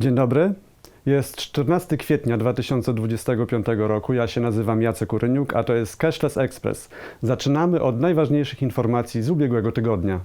Dzień dobry. Jest 14 kwietnia 2025 roku. Ja się nazywam Jacek Uryniuk, a to jest Cashless Express. Zaczynamy od najważniejszych informacji z ubiegłego tygodnia.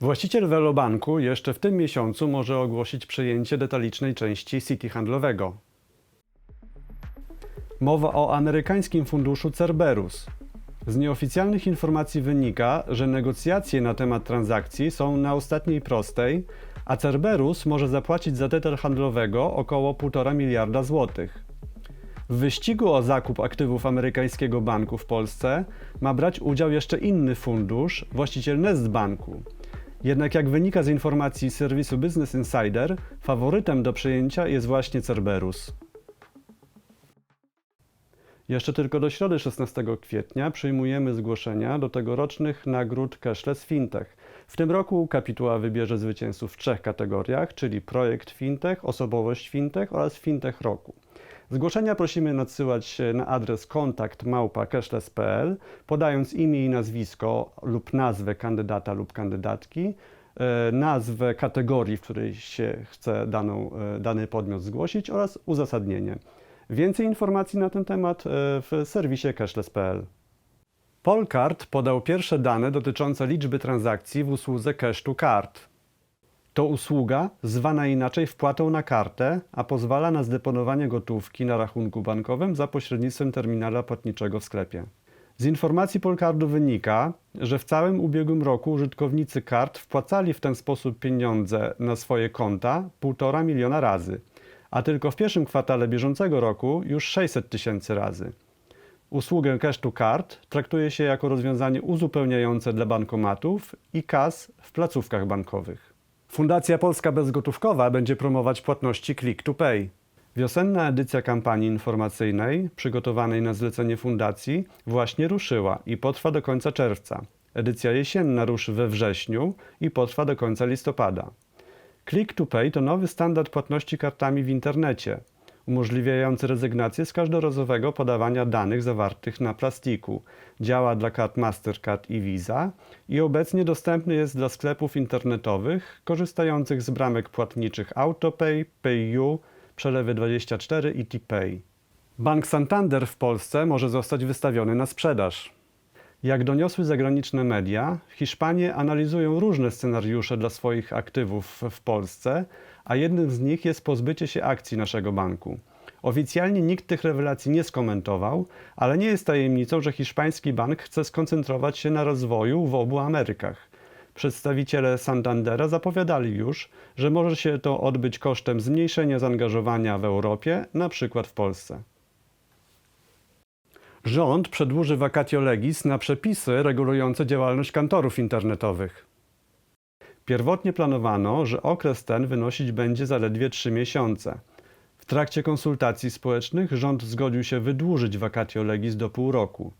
Właściciel Velobanku jeszcze w tym miesiącu może ogłosić przejęcie detalicznej części City handlowego. Mowa o amerykańskim funduszu Cerberus. Z nieoficjalnych informacji wynika, że negocjacje na temat transakcji są na ostatniej prostej, a Cerberus może zapłacić za detal handlowego około 1,5 miliarda złotych. W wyścigu o zakup aktywów amerykańskiego banku w Polsce ma brać udział jeszcze inny fundusz, właściciel Nest Banku. Jednak jak wynika z informacji serwisu Business Insider, faworytem do przejęcia jest właśnie Cerberus. Jeszcze tylko do środy 16 kwietnia przyjmujemy zgłoszenia do tegorocznych nagród Cashless Fintech. W tym roku kapituła wybierze zwycięzców w trzech kategoriach, czyli projekt Fintech, osobowość Fintech oraz Fintech Roku. Zgłoszenia prosimy nadsyłać na adres kontakt małpa cashless.pl, podając imię i nazwisko lub nazwę kandydata lub kandydatki, e, nazwę kategorii, w której się chce daną, e, dany podmiot zgłosić oraz uzasadnienie. Więcej informacji na ten temat e, w serwisie cashless.pl. Polcard podał pierwsze dane dotyczące liczby transakcji w usłudze Cash to Card. To usługa, zwana inaczej wpłatą na kartę, a pozwala na zdeponowanie gotówki na rachunku bankowym za pośrednictwem terminala płatniczego w sklepie. Z informacji Polcardu wynika, że w całym ubiegłym roku użytkownicy kart wpłacali w ten sposób pieniądze na swoje konta 1,5 miliona razy, a tylko w pierwszym kwartale bieżącego roku już 600 tysięcy razy. Usługę Cash to Card traktuje się jako rozwiązanie uzupełniające dla bankomatów i kas w placówkach bankowych. Fundacja Polska Bezgotówkowa będzie promować płatności Click to Pay. Wiosenna edycja kampanii informacyjnej, przygotowanej na zlecenie fundacji, właśnie ruszyła i potrwa do końca czerwca. Edycja jesienna ruszy we wrześniu i potrwa do końca listopada. Click to Pay to nowy standard płatności kartami w internecie, umożliwiający rezygnację z każdorazowego podawania danych zawartych na plastiku. Działa dla kart Mastercard i Visa i obecnie dostępny jest dla sklepów internetowych korzystających z bramek płatniczych AutoPay, PayU, Przelewy24 i TPay. Bank Santander w Polsce może zostać wystawiony na sprzedaż. Jak doniosły zagraniczne media, Hiszpanie analizują różne scenariusze dla swoich aktywów w Polsce, a jednym z nich jest pozbycie się akcji naszego banku. Oficjalnie nikt tych rewelacji nie skomentował, ale nie jest tajemnicą, że hiszpański bank chce skoncentrować się na rozwoju w obu Amerykach. Przedstawiciele Santandera zapowiadali już, że może się to odbyć kosztem zmniejszenia zaangażowania w Europie, na przykład w Polsce. Rząd przedłuży vacatio legis na przepisy regulujące działalność kantorów internetowych. Pierwotnie planowano, że okres ten wynosić będzie zaledwie 3 miesiące. W trakcie konsultacji społecznych rząd zgodził się wydłużyć vacatio legis do pół roku.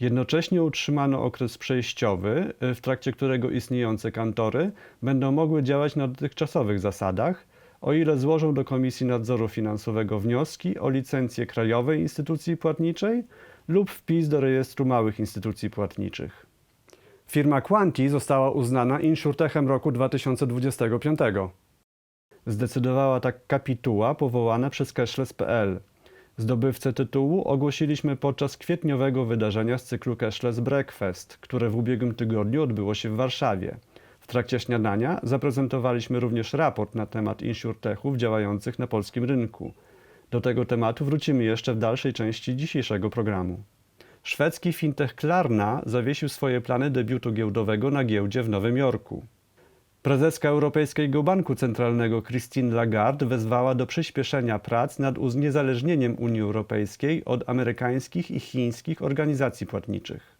Jednocześnie utrzymano okres przejściowy, w trakcie którego istniejące kantory będą mogły działać na dotychczasowych zasadach, o ile złożą do Komisji Nadzoru Finansowego wnioski o licencję krajowej instytucji płatniczej lub wpis do rejestru małych instytucji płatniczych. Firma Quanti została uznana insurtechem roku 2025. Zdecydowała tak kapituła powołana przez Cashless.pl. Zdobywcę tytułu ogłosiliśmy podczas kwietniowego wydarzenia z cyklu Cashless Breakfast, które w ubiegłym tygodniu odbyło się w Warszawie. W trakcie śniadania zaprezentowaliśmy również raport na temat insurtechów działających na polskim rynku. Do tego tematu wrócimy jeszcze w dalszej części dzisiejszego programu. Szwedzki fintech Klarna zawiesił swoje plany debiutu giełdowego na giełdzie w Nowym Jorku. Prezeska Europejskiego Banku Centralnego Christine Lagarde wezwała do przyspieszenia prac nad uniezależnieniem Unii Europejskiej od amerykańskich i chińskich organizacji płatniczych.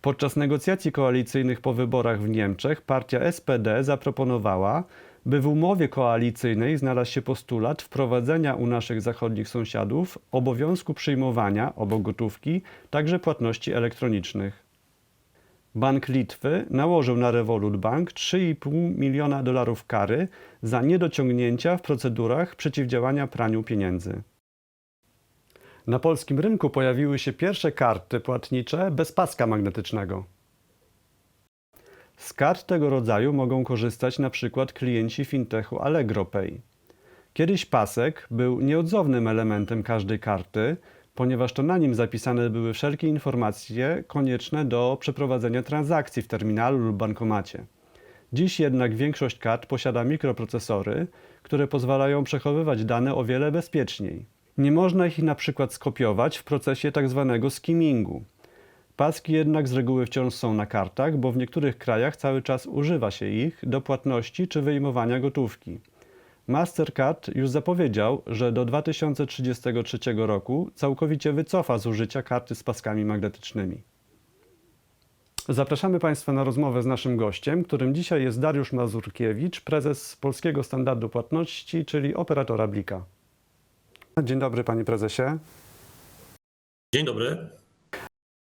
Podczas negocjacji koalicyjnych po wyborach w Niemczech partia SPD zaproponowała, by w umowie koalicyjnej znalazł się postulat wprowadzenia u naszych zachodnich sąsiadów obowiązku przyjmowania obok gotówki także płatności elektronicznych. Bank Litwy nałożył na Revolut Bank 3,5 miliona dolarów kary za niedociągnięcia w procedurach przeciwdziałania praniu pieniędzy. Na polskim rynku pojawiły się pierwsze karty płatnicze bez paska magnetycznego. Z kart tego rodzaju mogą korzystać na przykład klienci fintechu Allegro Pay. Kiedyś pasek był nieodzownym elementem każdej karty, ponieważ to na nim zapisane były wszelkie informacje konieczne do przeprowadzenia transakcji w terminalu lub bankomacie. Dziś jednak większość kart posiada mikroprocesory, które pozwalają przechowywać dane o wiele bezpieczniej. Nie można ich na przykład skopiować w procesie tzw. skimmingu. Paski jednak z reguły wciąż są na kartach, bo w niektórych krajach cały czas używa się ich do płatności czy wyjmowania gotówki. Mastercard już zapowiedział, że do 2033 roku całkowicie wycofa z użycia karty z paskami magnetycznymi. Zapraszamy Państwa na rozmowę z naszym gościem, którym dzisiaj jest Dariusz Mazurkiewicz, prezes Polskiego Standardu Płatności, czyli operatora Blika. Dzień dobry, panie prezesie. Dzień dobry.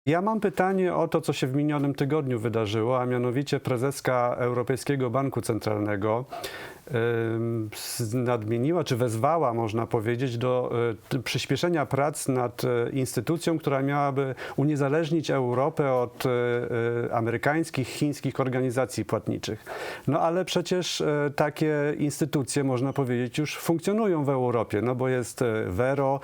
Ja mam pytanie o to, co się w minionym tygodniu wydarzyło, a mianowicie prezeska Europejskiego Banku Centralnego nadmieniła, czy wezwała, można powiedzieć, do t- przyspieszenia prac nad y, instytucją, która miałaby uniezależnić Europę od y, amerykańskich, chińskich organizacji płatniczych. No ale przecież takie instytucje, można powiedzieć, już funkcjonują w Europie, no bo jest Vero,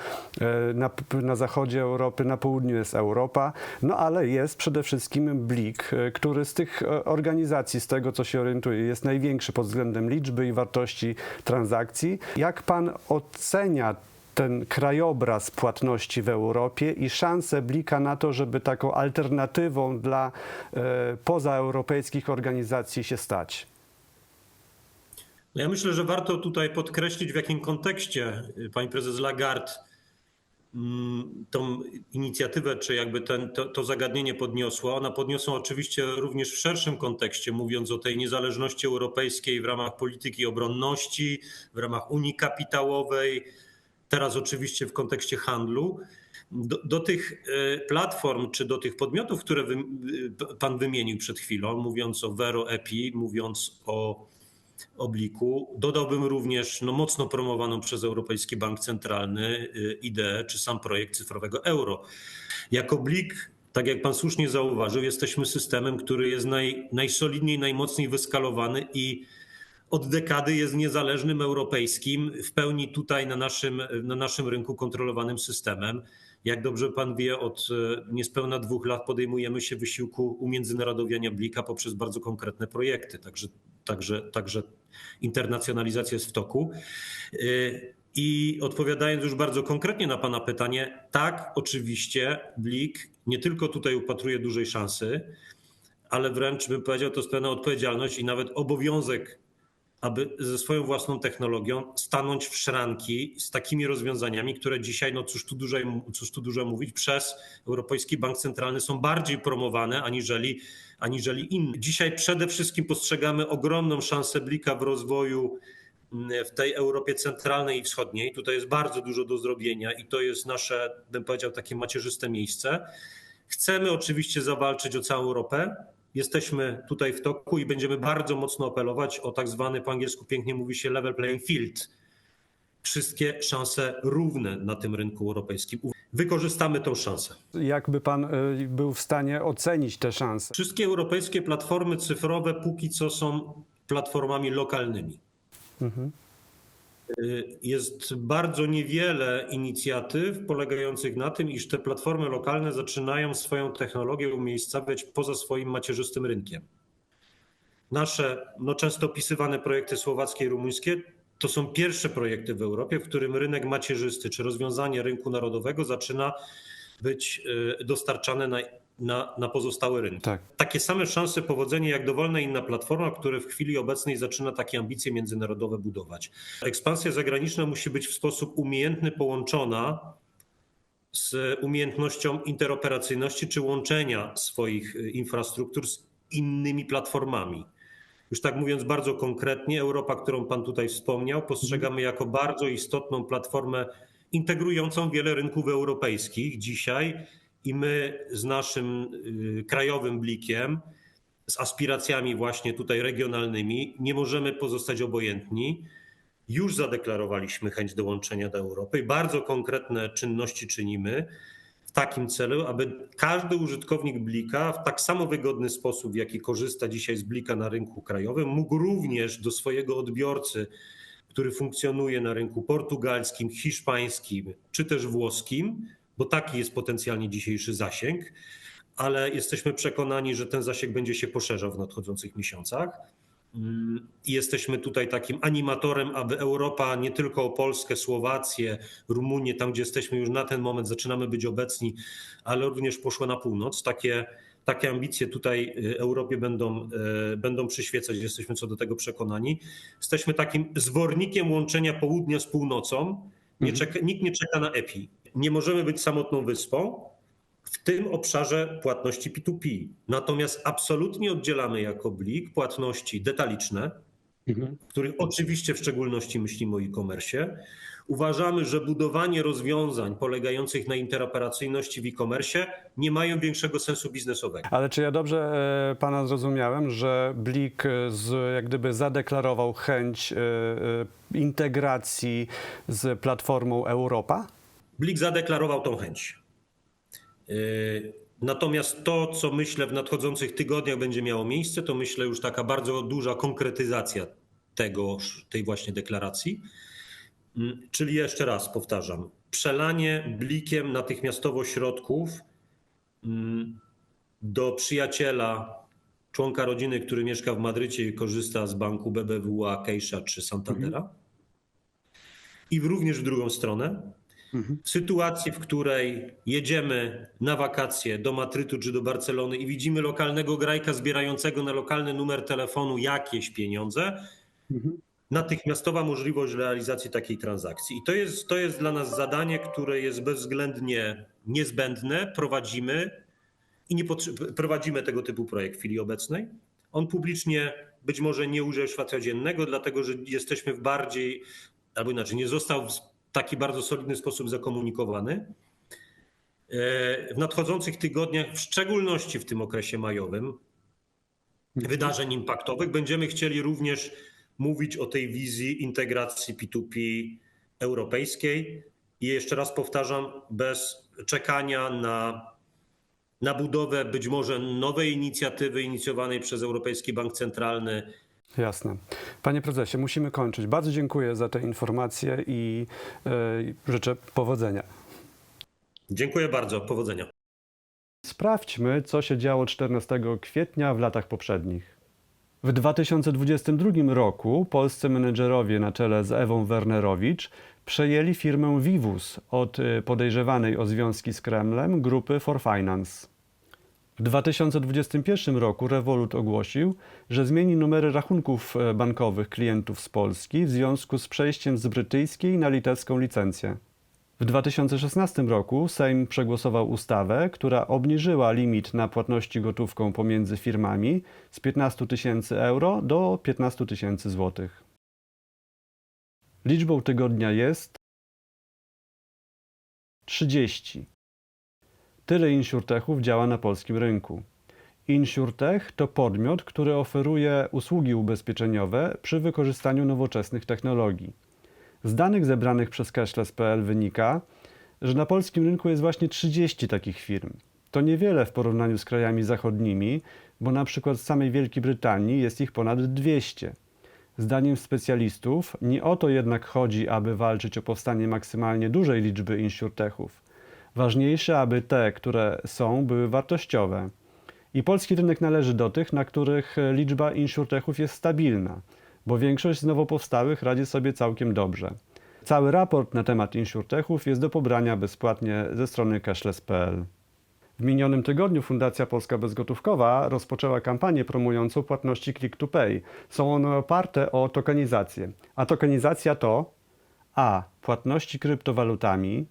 na, na zachodzie Europy, na południu jest Europa, no ale jest przede wszystkim Blik, który z tych organizacji, z tego co się orientuje, jest największy pod względem liczby wartości transakcji. Jak pan ocenia ten krajobraz płatności w Europie i szanse Blika na to, żeby taką alternatywą dla e, pozaeuropejskich organizacji się stać? No ja myślę, że warto tutaj podkreślić, w jakim kontekście y, pani prezes Lagarde tą inicjatywę, czy jakby ten, to, to zagadnienie podniosła. Ona podniosła oczywiście również w szerszym kontekście, mówiąc o tej niezależności europejskiej w ramach polityki obronności, w ramach Unii Kapitałowej, teraz oczywiście w kontekście handlu. Do, do tych e, platform, czy do tych podmiotów, które wy, y, pan wymienił przed chwilą, mówiąc o Vero EPI, mówiąc o obliku. Dodałbym również no, mocno promowaną przez Europejski Bank Centralny y, ideę, czy sam projekt cyfrowego euro. Jako blik, tak jak pan słusznie zauważył, jesteśmy systemem, który jest naj, najsolidniej, najmocniej wyskalowany i od dekady jest niezależnym europejskim, w pełni tutaj na naszym, na naszym rynku kontrolowanym systemem. Jak dobrze pan wie, od e, niespełna dwóch lat podejmujemy się wysiłku umiędzynarodowiania Blika poprzez bardzo konkretne projekty. Także, także, także internacjonalizacja jest w toku. E, I odpowiadając już bardzo konkretnie na Pana pytanie, tak, oczywiście Blik nie tylko tutaj upatruje dużej szansy, ale wręcz bym powiedział, to jest pewna odpowiedzialność i nawet obowiązek aby ze swoją własną technologią stanąć w szranki z takimi rozwiązaniami, które dzisiaj, no cóż tu dużo, cóż tu dużo mówić, przez Europejski Bank Centralny są bardziej promowane aniżeli, aniżeli inne. Dzisiaj przede wszystkim postrzegamy ogromną szansę Blika w rozwoju mm, w tej Europie centralnej i wschodniej. Tutaj jest bardzo dużo do zrobienia i to jest nasze, bym powiedział, takie macierzyste miejsce. Chcemy oczywiście zawalczyć o całą Europę, Jesteśmy tutaj w toku i będziemy bardzo mocno apelować o tak zwany, po angielsku pięknie mówi się level playing field. Wszystkie szanse równe na tym rynku europejskim. Wykorzystamy tą szansę. Jakby pan y, był w stanie ocenić te szanse? Wszystkie europejskie platformy cyfrowe póki co są platformami lokalnymi. Y, Jest bardzo niewiele inicjatyw polegających na tym, iż te platformy lokalne zaczynają swoją technologię umiejscawiać poza swoim macierzystym rynkiem. Nasze no, często opisywane projekty słowackie i rumuńskie to są pierwsze projekty w Europie, w którym rynek macierzysty czy rozwiązanie rynku narodowego zaczyna być y, dostarczane na, na, na pozostałe rynki. Tak. Takie same szanse powodzenia jak dowolna inna platforma, która w chwili obecnej zaczyna takie ambicje międzynarodowe budować. Ekspansja zagraniczna musi być w sposób umiejętny połączona z umiejętnością interoperacyjności czy łączenia swoich y, infrastruktur z innymi platformami. Już tak mówiąc bardzo konkretnie, Europa, którą Pan tutaj wspomniał, postrzegamy jako bardzo istotną platformę integrującą wiele rynków europejskich dzisiaj i my z naszym y, krajowym blikiem, z aspiracjami właśnie tutaj regionalnymi, nie możemy pozostać obojętni. Już zadeklarowaliśmy chęć dołączenia do Europy i bardzo konkretne czynności czynimy. w takim celu, aby każdy użytkownik Blika w tak samo wygodny sposób, w jaki korzysta dzisiaj z Blika na rynku krajowym, mógł również do swojego odbiorcy, który funkcjonuje na rynku portugalskim, hiszpańskim czy też włoskim, bo taki jest potencjalnie dzisiejszy zasięg, ale jesteśmy przekonani, że ten zasięg będzie się poszerzał w nadchodzących miesiącach. I jesteśmy tutaj takim animatorem, aby Europa, nie tylko o Polskę, Słowację, Rumunię, tam gdzie jesteśmy już na ten moment, zaczynamy być obecni, ale również poszła na północ. Takie, takie ambicje tutaj y, Europie będą, y, będą przyświecać, jesteśmy co do tego przekonani. Jesteśmy takim zwornikiem łączenia południa z północą. Nie Mhm. czeka, nikt nie czeka na EPI. Nie możemy być samotną wyspą w tym obszarze płatności P2P. Natomiast absolutnie oddzielamy jako blik płatności detaliczne, w których oczywiście w szczególności myślimy o e-commerce. Uważamy, że budowanie rozwiązań polegających na interoperacyjności w e-commerce nie mają większego sensu biznesowego. Ale czy ja dobrze e, pana zrozumiałem, że Blik e, z, jak gdyby zadeklarował chęć e, integracji z platformą Europa? Blik zadeklarował tą chęć. Yy, Natomiast to, co myślę w nadchodzących tygodniach będzie miało miejsce, to myślę już taka bardzo duża konkretyzacja tego, tej właśnie deklaracji. Mm, Czyli jeszcze raz powtarzam, przelanie blikiem natychmiastowo środków mm, do przyjaciela, członka rodziny, który mieszka w Madrycie i korzysta z banku BBWA, Caixa czy Santandera. I w- również w drugą stronę, w sytuacji, w której jedziemy na wakacje do Madrytu czy do Barcelony i widzimy lokalnego grajka zbierającego na lokalny numer telefonu jakieś pieniądze, natychmiastowa możliwość realizacji takiej transakcji. I to jest, to jest dla nas zadanie, które jest bezwzględnie niezbędne. Prowadzimy i nie prowadzimy tego typu projekt w chwili obecnej. On publicznie być może nie ujrzał światła dziennego, dlatego że jesteśmy w bardziej, albo inaczej, nie został taki bardzo solidny sposób zakomunikowany. E, W nadchodzących tygodniach, w szczególności w tym okresie majowym, wydarzeń impaktowych, będziemy chcieli również mówić o tej wizji integracji P2P europejskiej. I jeszcze raz powtarzam, bez czekania na, na budowę być może nowej inicjatywy inicjowanej przez Europejski Bank Centralny, Jasne. Panie prezesie, musimy kończyć. Bardzo dziękuję za te informacje i e, życzę powodzenia. Dziękuję bardzo. Powodzenia. Sprawdźmy, co się działo 14 kwietnia w latach poprzednich. W 2022 roku polscy menedżerowie na czele z Ewą Wernerowicz przejęli firmę Vivus od y, podejrzewanej o związki z Kremlem grupy For Finance. W 2021 roku Revolut ogłosił, że zmieni numery rachunków e, bankowych klientów z Polski w związku z przejściem z brytyjskiej na litewską licencję. W 2016 roku Sejm przegłosował ustawę, która obniżyła limit na płatności gotówką pomiędzy firmami z 15 tysięcy euro do 15 tysięcy złotych. Liczbą tygodnia jest 30. Tyle insurtechów działa na polskim rynku. Insurtech to podmiot, który oferuje usługi ubezpieczeniowe przy wykorzystaniu nowoczesnych technologii. Z danych zebranych przez cashless.pl wynika, że na polskim rynku jest właśnie 30 takich firm. To niewiele w porównaniu z krajami zachodnimi, bo na przykład w samej Wielkiej Brytanii jest ich ponad 200. Zdaniem specjalistów nie o to jednak chodzi, aby walczyć o powstanie maksymalnie dużej liczby insurtechów. Ważniejsze, aby te, które są, były wartościowe. I polski rynek należy do tych, na których liczba insurtechów jest stabilna, bo większość z nowo powstałych radzi sobie całkiem dobrze. Cały raport na temat insurtechów jest do pobrania bezpłatnie ze strony cashless.pl. W minionym tygodniu Fundacja Polska Bezgotówkowa rozpoczęła kampanię promującą płatności Click to Pay. Są one oparte o tokenizację. A tokenizacja to a. płatności kryptowalutami,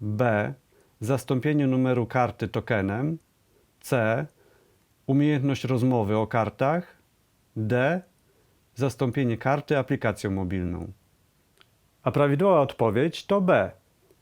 b. zastąpienie numeru karty tokenem, c. umiejętność rozmowy o kartach, d. zastąpienie karty aplikacją mobilną. A prawidłowa odpowiedź to B.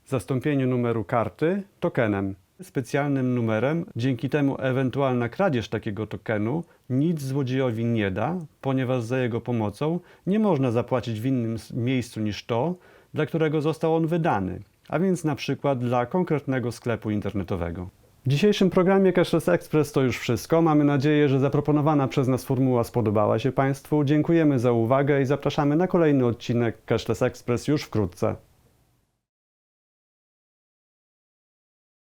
Zastąpienie numeru karty tokenem. Specjalnym numerem, dzięki temu ewentualna kradzież takiego tokenu nic złodziejowi nie da, ponieważ za jego pomocą nie można zapłacić w innym miejscu niż to, dla którego został on wydany. A więc na przykład dla konkretnego sklepu internetowego. W dzisiejszym programie Cashless Express to już wszystko. Mamy nadzieję, że zaproponowana przez nas formuła spodobała się Państwu. Dziękujemy za uwagę i zapraszamy na kolejny odcinek Cashless Express już wkrótce.